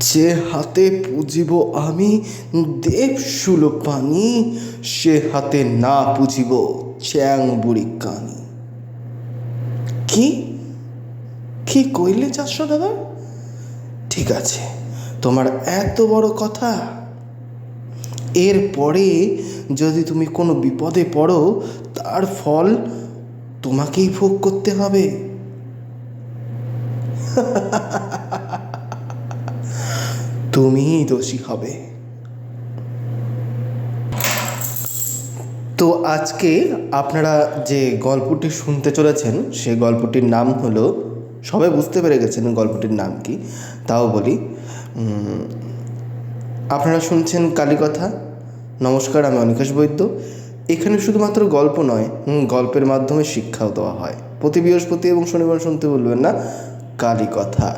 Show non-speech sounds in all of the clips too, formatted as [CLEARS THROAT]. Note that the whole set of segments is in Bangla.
যে হাতে পুজিব আমি, দেব পানি সে হাতে না পুজিব চ্যাং বুড়ি কানি। কি? কি কইলে চারশো দাদা? ঠিক আছে, তোমার এত বড় কথা। এরপরে যদি তুমি কোনো বিপদে পড়ো, তার ফল তোমাকেই ভোগ করতে হবে। [LAUGHS] তুমিই দোষী হবে। তো আজকে আপনারা যে গল্পটি শুনতে চলেছেন সে গল্পটির নাম হলো, সবাই বুঝতে পেরে গেছেন গল্পটির নাম কি, তাও বলি। আপনারা শুনছেন কালীকথা, নমস্কার, আমি অনিকাশ বৈদ্য। এখানে শুধুমাত্র গল্প নয় গল্পের মাধ্যমে শিক্ষাও দেওয়া হয়। প্রতি বৃহস্পতি এবং শনিবার শুনতে বলবেন না। কালীকথা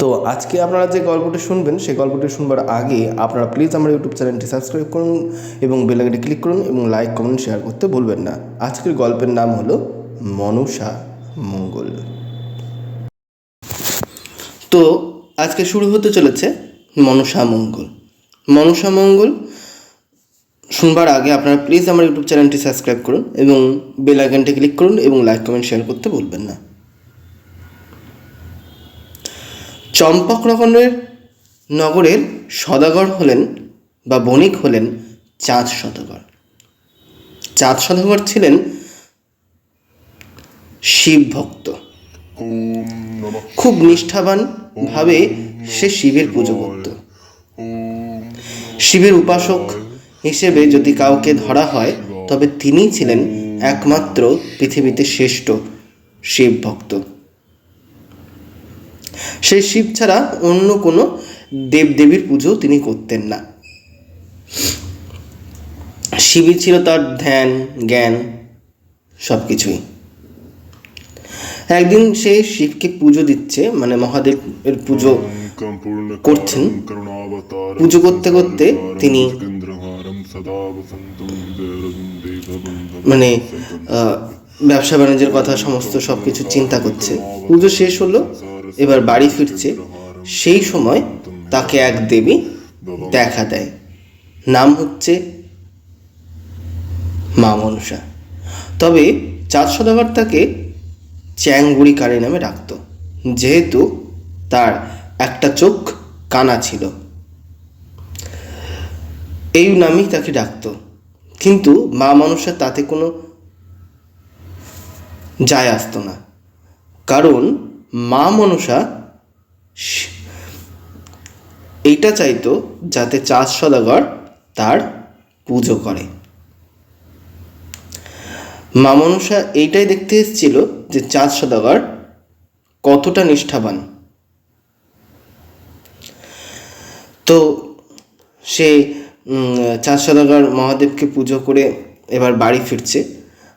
তো আজকে আপনারা যে গল্পটি শুনবেন, সেই গল্পটি শুনবার আগে আপনারা প্লিজ আমার ইউটিউব চ্যানেলটি সাবস্ক্রাইব করুন এবং বেলাইকনটি ক্লিক করুন এবং লাইক কমেন্ট শেয়ার করতে ভুলবেন না। আজকের গল্পের নাম হলো মনুষা মঙ্গল। তো আজকে শুরু হতে চলেছে মনসা মঙ্গল। মনসা মঙ্গল শুনবার আগে আপনারা প্লিজ আমার ইউটিউব চ্যানেলটি সাবস্ক্রাইব করুন এবং বেল আইকনটি ক্লিক করুন এবং লাইক কমেন্ট শেয়ার করতে ভুলবেন না। চম্পকনগরের নগরের সদাগর হলেন বা বণিক হলেন চাঁদ সদাগর। চাঁদ সদাগর ছিলেন শিব ভক্ত। খুব নিষ্ঠাবান ভাবে সে শিবের পুজো করত। শিবের উপাসক হিসেবে যদি কাউকে ধরা হয়, তবে তিনি ছিলেন একমাত্র পৃথিবীতে শ্রেষ্ঠ শিব ভক্ত। সেই শিব ছাড়া অন্য কোনো দেবদেবীর পুজো তিনি করতেন না। শিবই ছিল তার ধ্যান, জ্ঞান সব কিছুই একদিন সে শিবকে পুজো দিচ্ছে মানে মহাদেবের পুজো করছেন। পুজো করতে করতে তিনি মানে ব্যবসা বাণিজ্যের কথা, সমস্ত সব কিছু চিন্তা করছে। পুজো শেষ হলো এবার বাড়ি ফিরছে, সেই সময় তাকে এক দেবী দেখা দেয়। নাম হচ্ছে মা মনসা। তবে চাঁদ সদাগর তাকে চ্যাংগুড়ি কালী নামে ডাকত, যেহেতু তার একটা চোখ কানা ছিল। এই নামেই তাকে ডাকত। কিন্তু মা মানুষের তাতে কোনো যায় আসতো না। কারণ মা মনসা এইটা চাইতো যাতে চাঁদ সদাগর তার পুজো করে। মা মনসা এইটাই দেখতে এসেছিল যে চাঁদ সদাগর কতটা নিষ্ঠাবান। তো সে চাঁদ সদাগর মহাদেবকে পুজো করে এবার বাড়ি ফিরছে।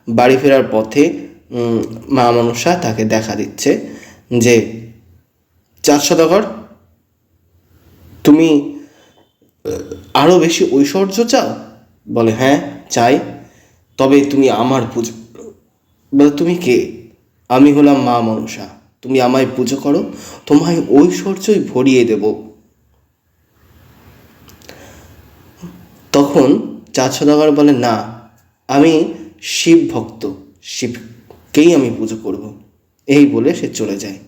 বাড়ি ফেরার পথে মা মনসা তাকে দেখা দিচ্ছে। যে চাঁদ সদাগর, তুমি আরও বেশি ঐশ্বর্য চাও? বলে হ্যাঁ চাই। তবে তুমি আমার পুজো। বলে, তুমি কে? আমি হলাম মা মনসা। তুমি আমায় পুজো করো। তোমায় ঐশ্বর্যই ভরিয়ে দেব। তখন চাঁদ সদাগর বলে, না, আমি শিব ভক্ত। শিবকেই আমি পুজো করব। এই বলে সে চলে যায়।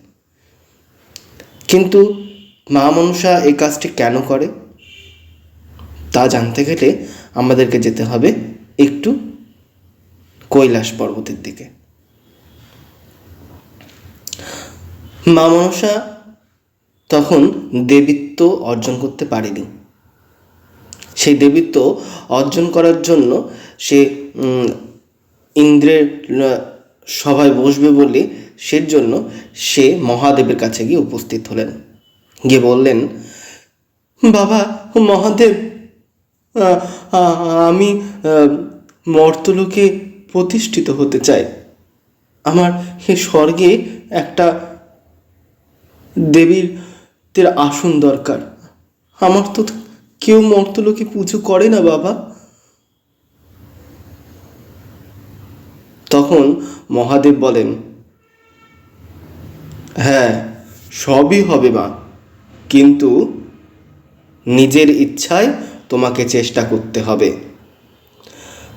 কিন্তু মা মনসা এই কাজটি কেন করে? তা জানতে গেলে আমাদেরকে যেতে হবে একটু কৈলাস পর্বতের দিকে। মা মনসা তখন দেবীত্ব অর্জন করতে পারেনি। সেই দেবীত্ব অর্জন করার জন্য সে ইন্দ্রের সভায় বসবে বলে সের জন্য সে মহাদেবের কাছে গিয়ে উপস্থিত হলেন। গিয়ে বললেন, বাবা, মহাদেব আমি মর্তলোকে প্রতিষ্ঠিত হতে চাই। আমার হে স্বর্গে একটা দেবীর দের আসন দরকার। আমার তো কেউ মর্তলোকে পুজো করে না, বাবা। তখন মহাদেব বলেন হ্যাঁ সবই হবে মা। কিন্তু নিজের ইচ্ছায় তোমাকে চেষ্টা করতে হবে।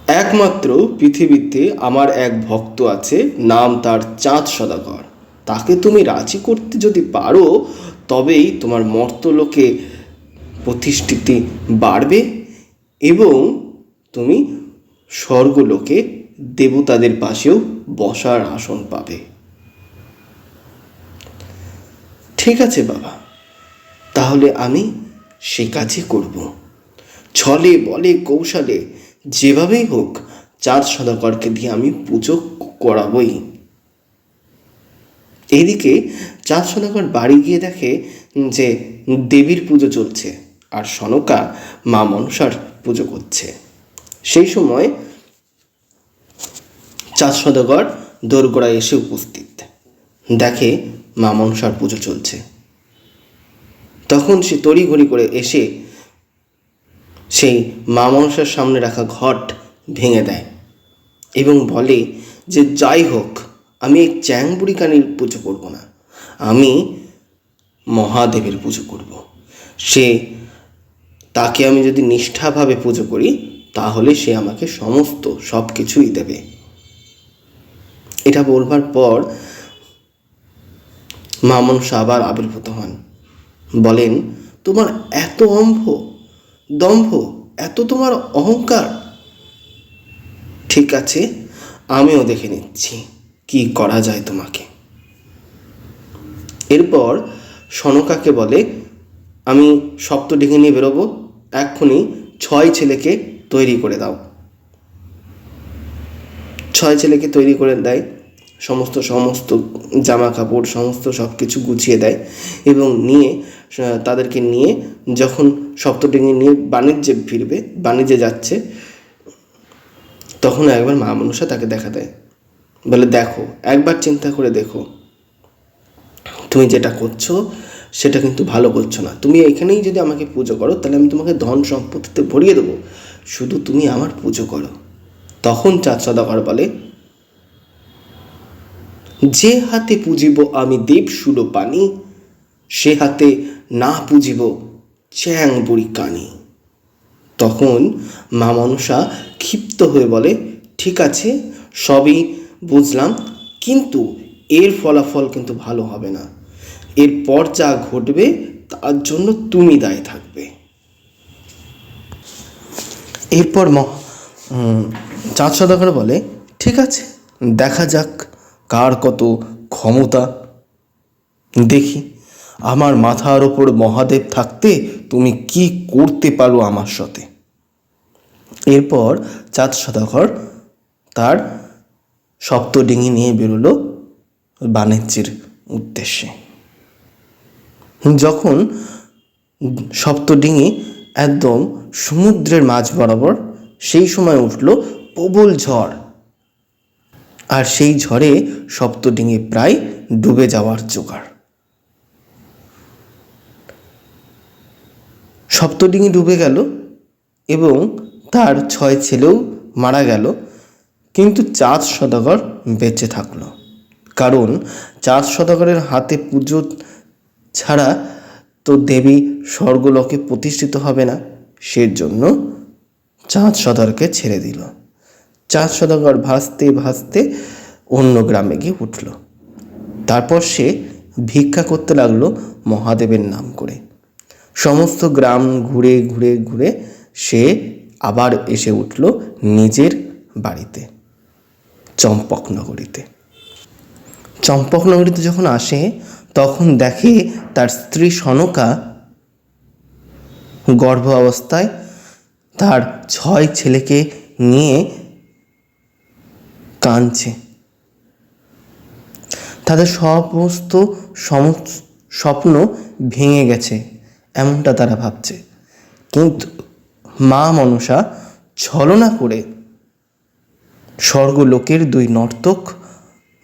একমাত্র পৃথিবীতে আমার এক ভক্ত আছে, নাম তার চাঁদ সদাগর। তাকে তুমি রাজি করতে যদি পারো, তবেই তোমার মর্তলোকে প্রতিষ্ঠিতি বাড়বে এবং তুমি স্বর্গলোকে দেবতাদের পাশেও বসার আসন পাবে। ঠিক আছে বাবা। তাহলে আমি সে কাজই করব। ছলে, বলে, কৌশলে, যেভাবেই হোক চাঁদ সদাগরকে দিয়ে আমি পুজো করাবই। এদিকে চাঁদ সদাগর বাড়ি গিয়ে দেখে যে দেবীর পুজো চলছে আর সনকা মা মনসার পুজো করছে। সেই সময় চাঁদ সদাগর দোরগোড়ায় এসে উপস্থিত। দেখে মা মনসার পুজো চলছে। তখন সে তড়িঘড়ি করে এসে সেই মা মনসার সামনে রাখা ঘট ভেঙে দেয় এবং বলে যে, যাই হোক, আমি এই চ্যাংবুড়ি কানির পুজো করব না। আমি মহাদেবের পুজো করব। সে, তাকে আমি যদি নিষ্ঠাভাবে পুজো করি, তাহলে সে আমাকে সমস্ত সব কিছুই দেবে। এটা বলবার পর মা মনসা আবার আবির্ভূত হন। বলেন, তোমার এত অম্ভ, দম্ভ, এত তোমার অহংকার? ঠিক আছে, আমিও দেখে নিচ্ছি, কি করা যায় তোমাকে। এরপর সনকাকে বলে, আমি সপ্তডিঙে নিয়ে বেরোবো, এক্ষুনি ছয় ছেলেকে তৈরি করে দাও। ছয় ছেলেকে তৈরি করে দেয় সমস্ত সমস্ত জামা কাপড় সমস্ত সব কিছু গুছিয়ে দেয় এবং নিয়ে তাদেরকে নিয়ে যখন সপ্তডিঙে নিয়ে বাণিজ্যে ফিরবে, বাণিজ্যে যাচ্ছে, তখন একবার মা মনসা তাকে দেখা দেয়। বলে, দেখো, একবার চিন্তা করে দেখো। তুমি যেটা করছ, সেটা কিন্তু ভালো করছ না। তুমি এখানেই যদি আমাকে পুজো করো, তাহলে আমি তোমাকে ধন সম্পত্তিতে ভরিয়ে দেবো। শুধু তুমি আমার পুজো করো। তখন চাঁদ সদাগর বলে যে হাতে পুজিব আমি দেব সুলো পানি, সে হাতে না পুজিব চ্যাং বুড়ি কানি। তখন মা মনসা ক্ষিপ্ত হয়ে বলে, ঠিক আছে, সবই বুঝলাম, কিন্তু এর ফলাফল কিন্তু ভালো হবে না। এরপর যা ঘটবে, তার জন্য তুমি দায়ী থাকবে। এরপর চাঁদ সদাগর বলে, ঠিক আছে, দেখা যাক কার কত ক্ষমতা? দেখি, আমার মাথার ওপর মহাদেব থাকতে তুমি কি করতে পারো আমার সাথে? এরপর চাঁদ সদাগর তার সপ্তডিঙি নিয়ে বেরোলো বাণিজ্যের উদ্দেশ্যে। যখন সপ্তডিঙি একদম সমুদ্রের মাঝ বরাবর সেই সময় উঠল প্রবল ঝড়। আর সেই ঝড়ে সপ্তডিঙি প্রায় ডুবে যাওয়ার জোগাড়। সপ্তডিঙি ডুবে গেল এবং তার ছয় ছেলেও মারা গেল, কিন্তু চাঁদ সদাগর বেঁচে থাকল। কারণ চাঁদ সদাগরের হাতে পুজো ছাড়া তো দেবী স্বর্গলোকে প্রতিষ্ঠিত হবে না, সেজন্য চাঁদ সদাগরকে ছেড়ে দিল। চাঁদ সদাগর ভাসতে ভাসতে অন্য গ্রামে গিয়ে উঠল। তারপর সে ভিক্ষা করতে লাগল মহাদেবের নাম করে। সমস্ত গ্রাম ঘুরে ঘুরে ঘুরে সে আবার এসে উঠল নিজের বাড়িতে চম্পকনগরীতে চম্পকনগরীতে যখন আসে, তখন দেখে তার স্ত্রী সনকা গর্ভ অবস্থায় তার ছয় ছেলেকে নিয়ে কাঁদছে। তাদের সমস্ত সম- স্বপ্ন ভেঙে গেছে, এমনটা তারা ভাবছে। কিন্তু মা মনসা ছলনা করে স্বর্গলোকের দুই নর্তক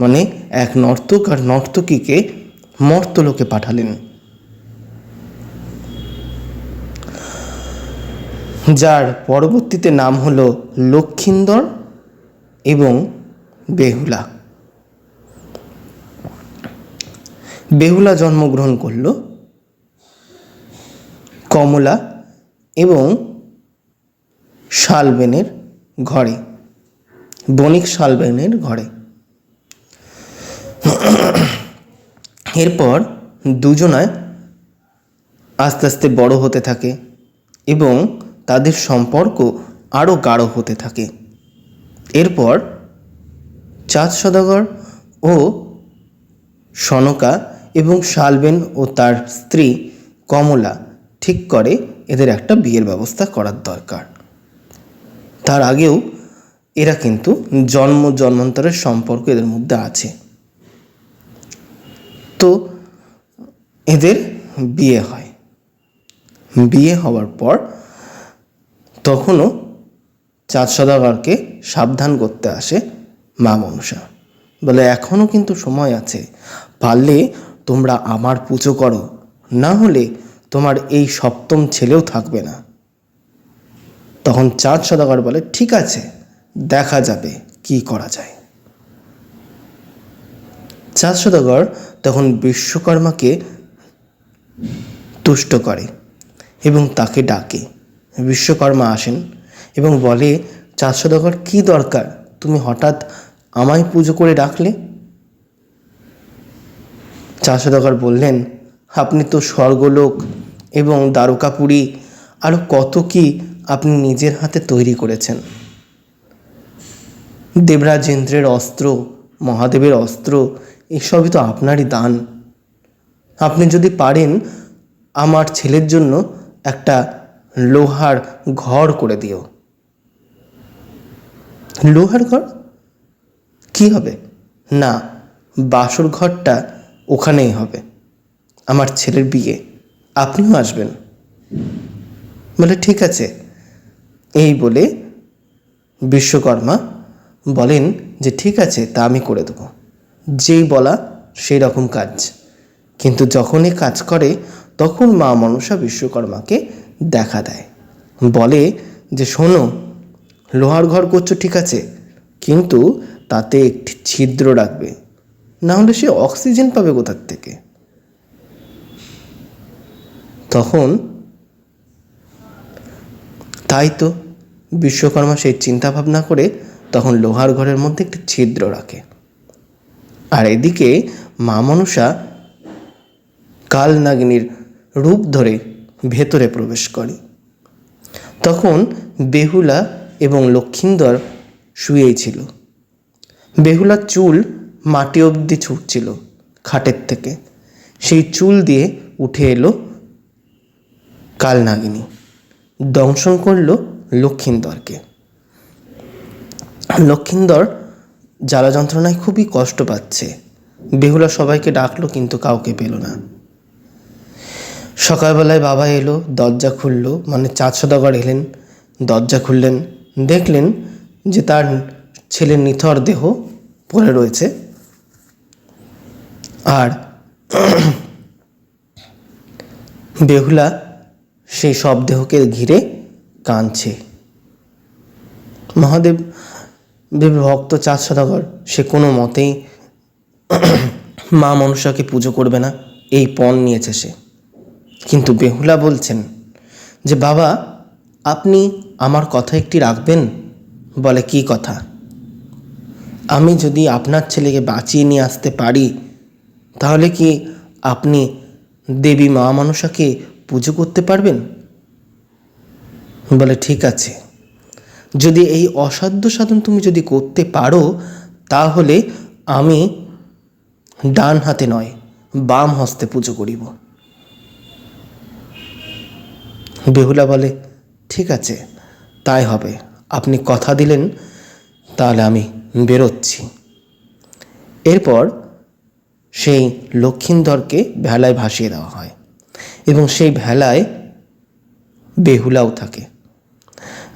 মানে এক নর্তক আর নর্তকীকে মর্তলোকে পাঠালেন। যার পরবর্তীতে নাম হলো লক্ষিন্দর এবং বেহুলা। বেহুলা জন্মগ্রহণ করল কমলা এবং শালবেনের ঘরে, বণিক শালবেনের ঘরে। এরপর দুজনায় আস্তে আস্তে বড় হতে থাকে এবং তাদের সম্পর্ক আরও গাঢ় হতে থাকে। এরপর চাঁদ সদাগর ও সনকা এবং শালবেন ও তার স্ত্রী কমলা ঠিক করে এদের একটা বিয়ের ব্যবস্থা করার দরকার। তার আগেও এরা কিন্তু জন্ম জন্মান্তরের সম্পর্ক এদের মধ্যে আছে। তো এদের বিয়ে হয়। বিয়ে হওয়ার পর তখনও চাঁদ সদাগরকে সাবধান করতে আসে মা মনসা বলে এখনও কিন্তু সময় আছে। পারলে তোমরা আমার পুজো করো। না হলে তোমার এই সপ্তম ছেলেও থাকবে না। তখন চাঁদ সদাগর বলে, ঠিক আছে, দেখা যাবে কি করা যায়। চাঁদ সদাগর তখন বিশ্বকর্মাকে তুষ্ট করে এবং তাকে ডাকে। বিশ্বকর্মা আসেন এবং বলে, চাঁদ সদাগর, কী দরকার? তুমি হঠাৎ আমায় পুজো করে ডাকলে? চাঁদ সদাগর বললেন, আপনি তো স্বর্গলোক এবং দ্বারকাপুরী আরও কত কি আপনি নিজের হাতে তৈরি করেছেন? দেবরাজেন্দ্রের অস্ত্র, মহাদেবের অস্ত্র, এসবই তো আপনারই দান। আপনি যদি পারেন, আমার ছেলের জন্য একটা লোহার ঘর করে দিও। লোহার ঘর? কি হবে? না, বাসর ঘরটা ওখানেই হবে। আমার ছেলের বিয়ে। আপনিও আসবেন। বলে, ঠিক আছে। এই বলে বিশ্বকর্মা বলেন যে, ঠিক আছে, তা আমি করে দেবো। যেই বলা সেই রকম কাজ। কিন্তু যখনই কাজ করে, তখন মা মনসা বিশ্বকর্মাকে দেখা দেয়। বলে যে, শোনো, লোহার ঘর করছ ঠিক আছে, কিন্তু তাতে একটি ছিদ্র রাখবে। না হলে সে অক্সিজেন পাবে কোথার থেকে? তখন তাই তো বিশ্বকর্মা সেই চিন্তা ভাবনা করে তখন লোহার ঘরের মধ্যে একটি ছিদ্র রাখে। আর এদিকে মা মনসা কাল নাগিনীর রূপ ধরে ভেতরে প্রবেশ করে। তখন বেহুলা এবং লক্ষিন্দর শুয়েই ছিল। বেহুলার চুল মাটি অবধি ছুটছিল খাটের থেকে। সেই চুল দিয়ে উঠে এলো কালনাগিনী। দংশন করল লক্ষিন্দরকে। লক্ষিন্দর জ্বালা যন্ত্রণায় খুবই কষ্ট পাচ্ছে। বেহুলা সবাইকে ডাকলো কিন্তু কাউকে পেল না। সকালবেলায় বাবা এলো, দরজা খুললো মানে চাঁদ সদাগর এলেন, দরজা খুললেন, দেখলেন যে তার ছেলের নিথর দেহ পড়ে রয়েছে। আর [CLEARS THROAT] বেহুলা সেই সব দেহকে ঘিরে কাঁদছে। মহাদেব দেব ভক্ত চাঁদ সদাগর, সে কোনো মতেই [CLEARS THROAT] মা মনসাকে পুজো করবে না, এই পণ নিয়েছে সে। কিন্তু বেহুলা বলছেন যে, বাবা, আপনি আমার কথা একটি রাখবেন? বলে, কি কথা? আমি যদি আপনার ছেলেকে বাঁচিয়ে নিয়ে আসতে পারি, তাহলে কি আপনি দেবী মা মনসাকে পুজো করতে পারবেন? বলে, ঠিক আছে। যদি এই অসাধ্য সাধন তুমি যদি করতে পারো, তাহলে আমি ডান হাতে নয়, বাম হস্তে পুজো করিব। বেহুলা বলে, ঠিক আছে, তাই হবে। আপনি কথা দিলেন, তাহলে আমি বেরোচ্ছি। এরপর সেই লক্ষিন্দরকে ভেলায় ভাসিয়ে দেওয়া হয় এবং সেই ভেলায় বেহুলাও থাকে।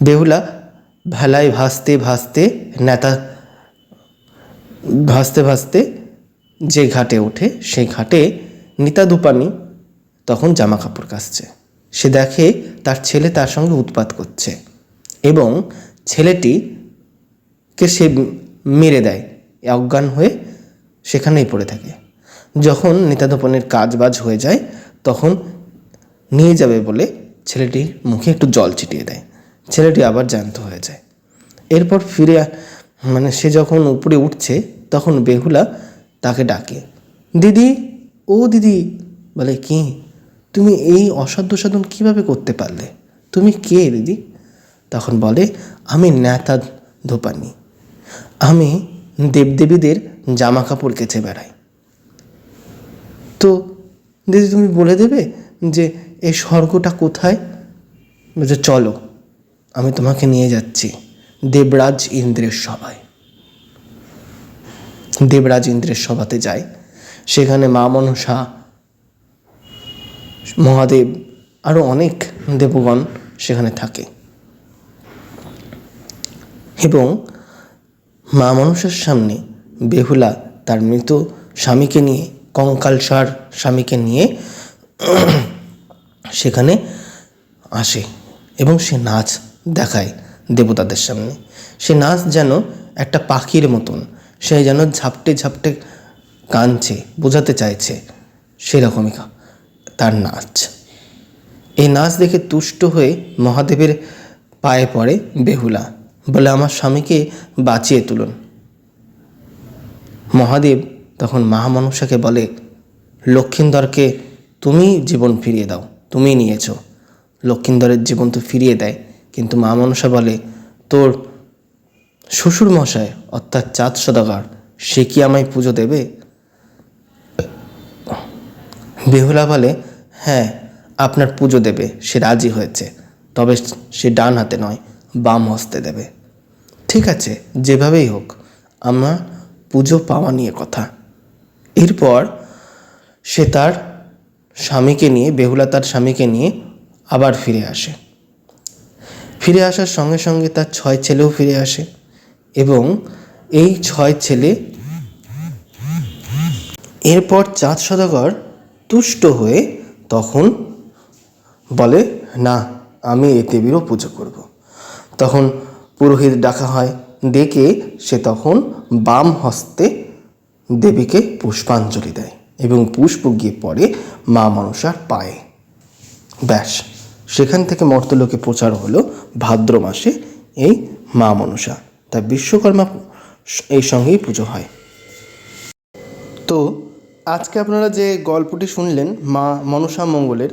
বেহুলা ভেলায় ভাসতে ভাসতে নেতা ভাসতে ভাসতে যে ঘাটে ওঠে, সেই ঘাটে নিতা দুপানি তখন জামা কাপড় কাচছে। সে দেখে তার ছেলে তার সঙ্গে উৎপাত করছে এবং ছেলেটিকে সে মেরে দেয় অজ্ঞান হয়ে সেখানেই পড়ে থাকে। যখন নেতাধপনের কাজ বাজ হয়ে যায়, তখন নিয়ে যাবে বলে ছেলেটির মুখে একটু জল ছিটিয়ে দেয়। ছেলেটি আবার জ্যান্ত হয়ে যায়। এরপর ফিরে মানে সে যখন উপরে উঠছে, তখন বেহুলা তাকে ডাকে, দিদি, ও দিদি। বলে, কি? তুমি এই অসাধ্য সাধন কীভাবে করতে পারলে? তুমি কে দিদি? তখন বলে, আমি নেতা ধোপানি। আমি দেবদেবীদের জামা কাপড় কেচে বেড়াই। তো দিদি তুমি বলে দেবে যে এই স্বর্গটা কোথায়? বলছে, চলো, আমি তোমাকে নিয়ে যাচ্ছি দেবরাজ ইন্দ্রের সভায়। দেবরাজ ইন্দ্রের সভাতে যাই। সেখানে মা মনসা, মহাদেব আরও অনেক দেবগণ সেখানে থাকে। এবং মা মানুষের সামনে বেহুলা তার মৃত স্বামীকে নিয়ে কঙ্কালসার স্বামীকে নিয়ে [CLEARS THROAT] সেখানে আসে এবং সে নাচ দেখায় দেবতাদের সামনে। সে নাচ যেন একটা পাখির মতন, সে যেন ঝাপটে ঝাপটে কাঁদছে, বোঝাতে চাইছে সেরকমই তার নাচ। এই নাচ দেখে তুষ্ট হয়ে মহাদেবের পায়ে পড়ে বেহুলা। বলে আমার স্বামীকে বাঁচিয়ে তুলুন। মহাদেব তখন মহামনসাকে বলে, লক্ষিন্দরকে তুমি জীবন ফিরিয়ে দাও তুমি নিয়েছো। লক্ষিন্দরের জীবন তো ফিরিয়ে দেয়। কিন্তু মা মনসা বলে, তোর শ্বশুর মশায় অর্থাৎ চাঁদ সদাগর, সে কি আমায় পুজো দেবে? বেহুলা বলে হ্যাঁ আপনার পুজো দেবে, সে রাজি হয়েছে। তবে সে ডান হাতে নয়, বাম হস্তে দেবে। ঠিক আছে, যেভাবেই হোক, আমার পুজো পাওয়া নিয়ে কথা এরপর সে তার স্বামীকে নিয়ে, বেহুলা তার স্বামীকে নিয়ে আবার ফিরে আসে ফিরে আসার সঙ্গে সঙ্গে তার ছয় ছেলেও ফিরে আসে এবং এই ছয় ছেলে এরপর চাঁদ সদাগর তুষ্ট হয়ে তখন বলে, না, আমি এই দেবীরও পুজো করব। তখন পুরোহিত ডাকা হয়। ডেকে সে তখন বাম হস্তে দেবীকে পুষ্পাঞ্জলি দেয় এবং পুষ্প গিয়ে পড়ে মা মনসার পায়ে। ব্যাস, সেখান থেকে মর্তলোকে প্রচার হলো ভাদ্র মাসে এই মা মনসা। তাই বিশ্বকর্মা এই সঙ্গেই পুজো হয়। তো আজকে আপনারা যে গল্পটি শুনলেন মা মনসা মঙ্গলের,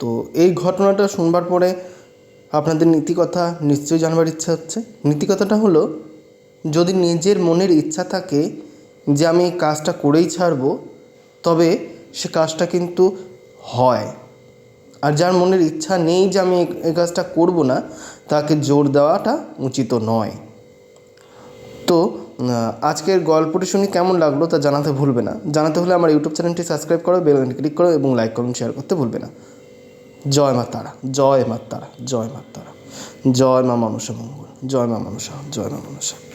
তো এই ঘটনাটা শুনবার পরে আপনাদের নীতিকথা নিশ্চয়ই জানবার ইচ্ছা হচ্ছে? নীতিকথাটা হলো, যদি নিজের মনের ইচ্ছা থাকে যে আমি এই কাজটা করেই ছাড়বো, তবে সে কাজটা কিন্তু হয়। আর যার মনের ইচ্ছা নেই যে আমি এই- কাজটা করব না, তাকে জোর দেওয়াটা উচিত নয়। তো আজকের গল্পটি শুনে কেমন লাগল তা জানাতে ভুলবে না। জানাতে হলে আমার ইউটিউব চ্যানেলটি সাবস্ক্রাইব করো, বেল ক্লিক করো এবং লাইক করুন শেয়ার করতে ভুলবে না। জয় মা তারা, জয় মা তারা, জয় মা তারা, জয় মা মানুষ মঙ্গল, জয় মা মানুষ জয় মা মনসা